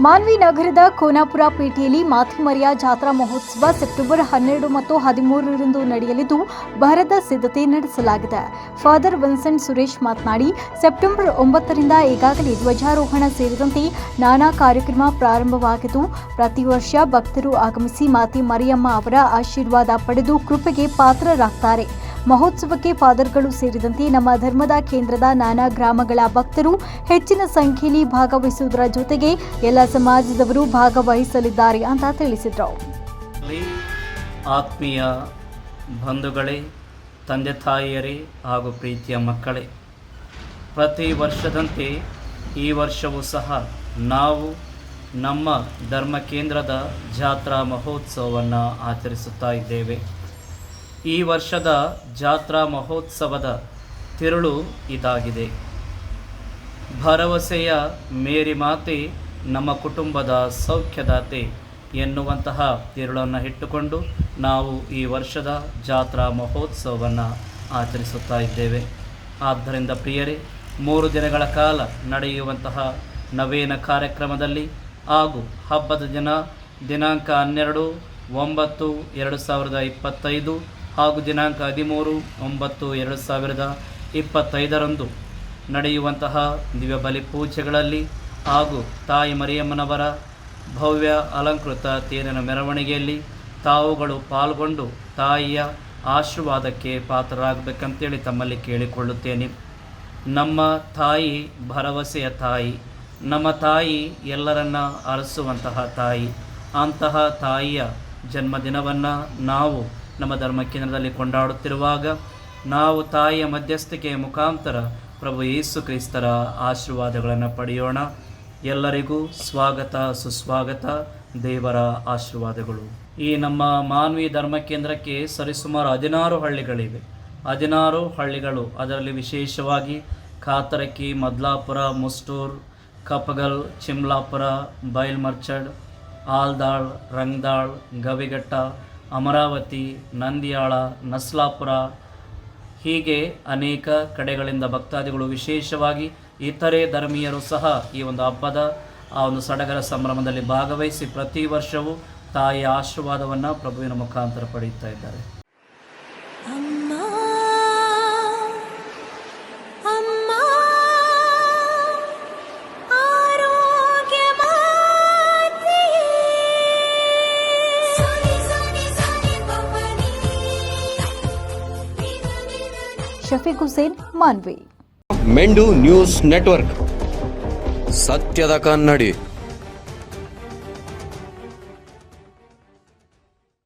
ಮಾನ್ವಿ ನಗರದ ಕೋನಾಪುರ ಪೇಟೆಯಲ್ಲಿ ಮಾತಿಮರಿಯ ಜಾತ್ರಾ ಮಹೋತ್ಸವ ಸೆಪ್ಟೆಂಬರ್ ಹನ್ನೆರಡು ಮತ್ತು ಹದಿಮೂರರಂದು ನಡೆಯಲಿದ್ದು ಭರದ ಸಿದ್ಧತೆ ನಡೆಸಲಾಗಿದೆ. ಫಾದರ್ ವಿನ್ಸೆಂಟ್ ಸುರೇಶ್ ಮಾತನಾಡಿ, ಸೆಪ್ಟೆಂಬರ್ ಒಂಬತ್ತರಿಂದ ಈಗಾಗಲೇ ಧ್ವಜಾರೋಹಣ ಸೇರಿದಂತೆ ನಾನಾ ಕಾರ್ಯಕ್ರಮ ಪ್ರಾರಂಭವಾಗಿದ್ದು, ಪ್ರತಿ ವರ್ಷ ಭಕ್ತರು ಆಗಮಿಸಿ ಮಾತಿ ಮರಿಯಮ್ಮ ಅವರ ಆಶೀರ್ವಾದ ಪಡೆದು ಕೃಪೆಗೆ ಪಾತ್ರರಾಗ್ತಾರೆ. ಮಹೋತ್ಸವಕ್ಕೆ ಫಾದರ್ಗಳು ಸೇರಿದಂತೆ ನಮ್ಮ ಧರ್ಮದ ಕೇಂದ್ರದ ನಾನಾ ಗ್ರಾಮಗಳ ಭಕ್ತರು ಹೆಚ್ಚಿನ ಸಂಖ್ಯೆಯಲ್ಲಿ ಭಾಗವಹಿಸುವುದರ ಜೊತೆಗೆ ಎಲ್ಲ ಸಮಾಜದವರು ಭಾಗವಹಿಸಲಿದ್ದಾರೆ ಅಂತ ತಿಳಿಸಿದರು. ಆತ್ಮೀಯ ಬಂಧುಗಳೇ, ತಂದೆ ತಾಯಿಯರೇ ಹಾಗೂ ಪ್ರೀತಿಯ ಮಕ್ಕಳೇ, ಪ್ರತಿ ವರ್ಷದಂತೆ ಈ ವರ್ಷವೂ ಸಹ ನಾವು ನಮ್ಮ ಧರ್ಮ ಕೇಂದ್ರದ ಜಾತ್ರಾ ಮಹೋತ್ಸವವನ್ನು ಆಚರಿಸುತ್ತಾ ಇದ್ದೇವೆ. ಈ ವರ್ಷದ ಜಾತ್ರಾ ಮಹೋತ್ಸವದ ತಿರುಳು ಇದಾಗಿದೆ. ಭರವಸೆಯ ಮೇರಿ ಮಾತೆ ನಮ್ಮ ಕುಟುಂಬದ ಸೌಖ್ಯದಾತೆ ಎನ್ನುವಂತಹ ತಿರುಳನ್ನು ಇಟ್ಟುಕೊಂಡು ನಾವು ಈ ವರ್ಷದ ಜಾತ್ರಾ ಮಹೋತ್ಸವವನ್ನು ಆಚರಿಸುತ್ತಾ ಇದ್ದೇವೆ. ಆದ್ದರಿಂದ ಪ್ರಿಯರೇ, ಮೂರು ದಿನಗಳ ಕಾಲ ನಡೆಯುವಂತಹ ನವೀನ ಕಾರ್ಯಕ್ರಮದಲ್ಲಿ ಹಾಗೂ ಹಬ್ಬದ ದಿನ ದಿನಾಂಕ ಹನ್ನೆರಡು, ಒಂಬತ್ತು, ಎರಡು ಸಾವಿರದ ಇಪ್ಪತ್ತೈದು ಹಾಗೂ ದಿನಾಂಕ ಹದಿಮೂರು ಒಂಬತ್ತು ಎರಡು ಸಾವಿರದ ಇಪ್ಪತ್ತೈದರಂದು ನಡೆಯುವಂತಹ ದಿವ್ಯ ಬಲಿ ಪೂಜೆಗಳಲ್ಲಿ ಹಾಗೂ ತಾಯಿ ಮರಿಯಮ್ಮನವರ ಭವ್ಯ ಅಲಂಕೃತ ತೇರಿನ ಮೆರವಣಿಗೆಯಲ್ಲಿ ತಾವುಗಳು ಪಾಲ್ಗೊಂಡು ತಾಯಿಯ ಆಶೀರ್ವಾದಕ್ಕೆ ಪಾತ್ರರಾಗಬೇಕಂತೇಳಿ ತಮ್ಮಲ್ಲಿ ಕೇಳಿಕೊಳ್ಳುತ್ತೇನೆ. ನಮ್ಮ ತಾಯಿ ಭರವಸೆಯ ತಾಯಿ, ನಮ್ಮ ತಾಯಿ ಎಲ್ಲರನ್ನ ಅರಸುವಂತಹ ತಾಯಿ, ಅಂತಹ ತಾಯಿಯ ಜನ್ಮದಿನವನ್ನು ನಾವು ನಮ್ಮ ಧರ್ಮ ಕೇಂದ್ರದಲ್ಲಿ ಕೊಂಡಾಡುತ್ತಿರುವಾಗ ನಾವು ತಾಯಿಯ ಮಧ್ಯಸ್ಥಿಕೆಯ ಮುಖಾಂತರ ಪ್ರಭು ಯೇಸು ಕ್ರಿಸ್ತರ ಆಶೀರ್ವಾದಗಳನ್ನು ಪಡೆಯೋಣ. ಎಲ್ಲರಿಗೂ ಸ್ವಾಗತ, ಸುಸ್ವಾಗತ, ದೇವರ ಆಶೀರ್ವಾದಗಳು. ಈ ನಮ್ಮ ಮಾನವಿ ಧರ್ಮ ಕೇಂದ್ರಕ್ಕೆ ಸರಿಸುಮಾರು ಹದಿನಾರು ಹಳ್ಳಿಗಳಿವೆ. ಹದಿನಾರು ಹಳ್ಳಿಗಳು ಅದರಲ್ಲಿ ವಿಶೇಷವಾಗಿ ಕಾತರಕಿ ಮದ್ಲಾಪುರ ಮುಸ್ಟೂರ್ ಕಪಗಲ್, ಚಿಮ್ಲಾಪುರ ಬೈಲ್ಮರ್ಚಡ್ ಆಲ್ದಾಳ್ ರಂಗದಾಳ್, ಗವಿಘಟ್ಟ ಅಮರಾವತಿ, ನಂದಿಯಾಳ, ನಸ್ಲಾಪುರ ಹೀಗೆ ಅನೇಕ ಕಡೆಗಳಿಂದ ಭಕ್ತಾದಿಗಳು ವಿಶೇಷವಾಗಿ ಇತರೆ ಧರ್ಮೀಯರು ಸಹ ಈ ಒಂದು ಹಬ್ಬದ ಆ ಒಂದು ಸಡಗರ ಸಂಭ್ರಮದಲ್ಲಿ ಭಾಗವಹಿಸಿ ಪ್ರತಿ ವರ್ಷವೂ ತಾಯಿಯ ಆಶೀರ್ವಾದವನ್ನು ಪ್ರಭುವಿನ ಮುಖಾಂತರ ಪಡೆಯುತ್ತಾ ಇದ್ದಾರೆ. ಶಫೀಕ್ ಹುಸೇನ್ ಮಾನ್ವಿ. ಮೆಂಡು ನ್ಯೂಸ್ ನೆಟ್ವರ್ಕ್. ಸತ್ಯದ ಕನ್ನಡಿ.